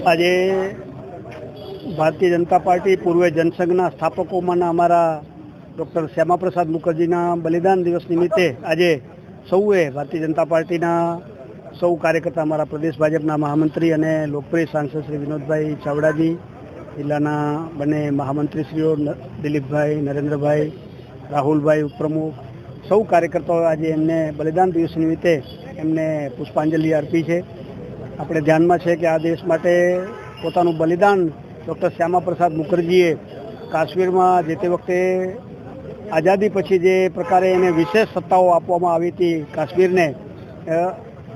આજે ભારતીય જનતા પાર્ટી પૂર્વે જનસંઘના સ્થાપકોમાંના અમારા ડૉક્ટર શ્યામાપ્રસાદ મુખર્જીના બલિદાન દિવસ નિમિત્તે આજે સૌએ ભારતીય જનતા પાર્ટીના સૌ કાર્યકર્તા અમારા પ્રદેશ ભાજપના મહામંત્રી અને લોકપ્રિય સાંસદ શ્રી વિનોદભાઈ ચાવડાજી, જિલ્લાના બંને મહામંત્રીશ્રીઓ દિલીપભાઈ, નરેન્દ્રભાઈ, રાહુલભાઈ ઉપપ્રમુખ, સૌ કાર્યકર્તાઓ આજે એમને બલિદાન દિવસ નિમિત્તે એમને પુષ્પાંજલિ અર્પી છે. આપણે ધ્યાનમાં છે કે આ દેશ માટે પોતાનું બલિદાન ડૉક્ટર શ્યામાપ્રસાદ મુખર્જીએ કાશ્મીરમાં જે તે વખતે આઝાદી પછી જે પ્રકારે એને વિશેષ સત્તાઓ આપવામાં આવી હતી કાશ્મીરને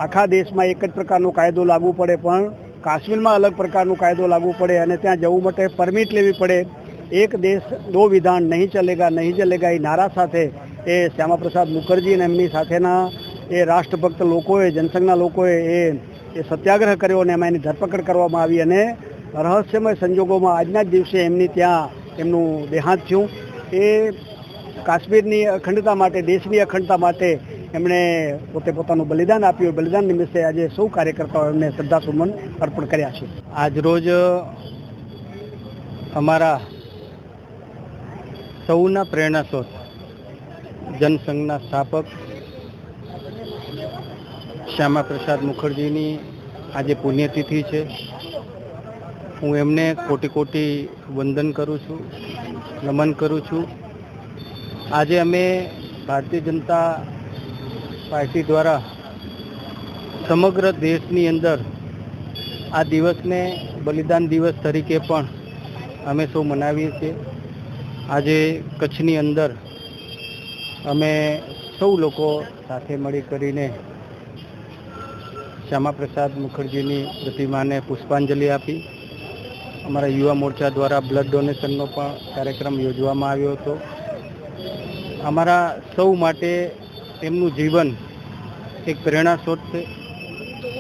આખા દેશમાં એક જ પ્રકારનો કાયદો લાગુ પડે, પણ કાશ્મીરમાં અલગ પ્રકારનો કાયદો લાગુ પડે અને ત્યાં જવું માટે પરમિટ લેવી પડે. એક દેશ દો વિધાન નહીં ચલેગા નહીં ચલેગા એ નારા સાથે એ શ્યામાપ્રસાદ મુખર્જી અને એમની સાથેના એ રાષ્ટ્રભક્ત લોકોએ, જનસંઘના લોકોએ એ એ સત્યાગ્રહ કર્યો અને એમાં એની ધરપકડ કરવામાં આવી અને રહસ્યમય સંજોગોમાં આજના જ દિવસે એમની ત્યાં એમનું દેહાંત થયું. એ કાશ્મીરની અખંડતા માટે, દેશની અખંડતા માટે એમણે પોતે પોતાનું બલિદાન આપ્યું. બલિદાન નિમિત્તે આજે સૌ કાર્યકર્તાઓ એમને શ્રદ્ધાસુમન અર્પણ કર્યા છે. આજરોજ અમારા સૌના પ્રેરણા સ્ત્રોત જનસંઘના સ્થાપક શ્યામાપ્રસાદ મુખર્જીની આજે પુણ્યતિથિ છે. હું એમને કોટી કોટી વંદન કરું છું, નમન કરું છું. આજે અમે ભારતીય જનતા પાર્ટી દ્વારા સમગ્ર દેશની અંદર આ દિવસને બલિદાન દિવસ તરીકે પણ અમે સૌ મનાવીએ છીએ. આજે કચ્છની અંદર અમે સૌ લોકો સાથે મળી કરીને શ્યામાપ્રસાદ મુખર્જીની પ્રતિમાને પુષ્પાંજલિ આપી. અમારા યુવા મોરચા દ્વારા બ્લડ ડોનેશનનો પણ કાર્યક્રમ યોજવામાં આવ્યો હતો. અમારા સૌ માટે તેમનું જીવન એક પ્રેરણા છે.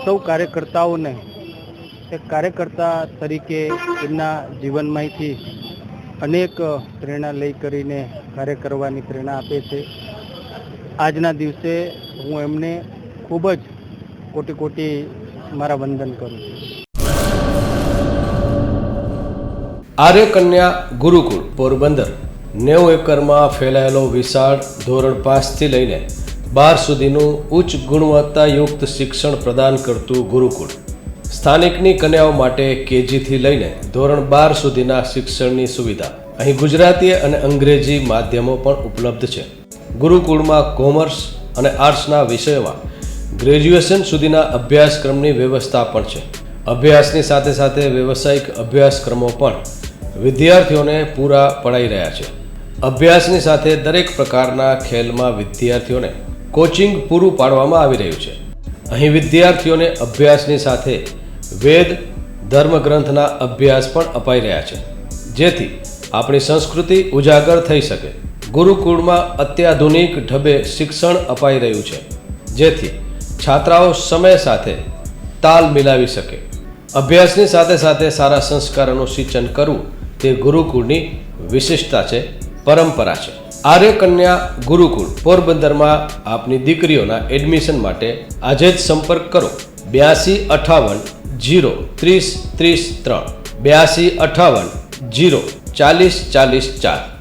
સૌ કાર્યકર્તાઓને, એક કાર્યકર્તા તરીકે એમના જીવનમાંથી અનેક પ્રેરણા લઈ કરીને કાર્ય કરવાની પ્રેરણા આપે છે. આજના દિવસે હું એમને ખૂબ જ કોટી કોટી મારા વંદન કરું છું. આર્ય કન્યા ગુરુકુળ, પોરબંદર. નેવું એકરમાં ફેલાયેલો વિશાળ ધોરણ પાંચથી લઈને બાર સુધીનું ઉચ્ચ ગુણવત્તાયુક્ત શિક્ષણ પ્રદાન કરતું ગુરુકુળ. સ્થાનિકની કન્યાઓ માટે કેજીથી લઈને ધોરણ બાર સુધીના શિક્ષણની સુવિધા. અહીં ગુજરાતી અને અંગ્રેજી માધ્યમો પણ ઉપલબ્ધ છે. ગુરુકુળમાં કોમર્સ અને આર્ટ્સના વિષયોમાં ગ્રેજ્યુએશન સુધીના અભ્યાસક્રમની વ્યવસ્થા પણ છે. અભ્યાસની સાથે સાથે વ્યવસાયિક અભ્યાસક્રમો પણ વિદ્યાર્થીઓને પૂરા પડાઈ રહ્યા છે. અભ્યાસની સાથે દરેક પ્રકારના ખેલમાં વિદ્યાર્થીઓને કોચિંગ પૂરું પાડવામાં આવી રહ્યું છે. અહીં વિદ્યાર્થીઓને અભ્યાસની સાથે વેદ, ધર્મગ્રંથના અભ્યાસ પણ અપાઈ રહ્યા છે. જેથી આપણી સંસ્કૃતિ ઉજાગર થઈ શકે. ગુરુકુળમાં અત્યાધુનિક ઢબે શિક્ષણ અપાઈ રહ્યું છે. જેથી છાત્રાઓ સમય સાથે તાલ મિલાવી શકે. અભ્યાસની સાથે સાથે સારા સંસ્કારોનું સિંચન કરવું તે ગુરુકુળની વિશિષ્ટતા છે, પરંપરા છે. આર્યકન્યા ગુરુકુળ પોરબંદરમાં આપની દીકરીઓના એડમિશન માટે આજે જ સંપર્ક કરો. બ્યાસી અઠાવન જીરો ત્રીસ ત્રીસ ત્રણ. બ્યાસી અઠાવન જીરો ચાલીસ ચાલીસ ચાર.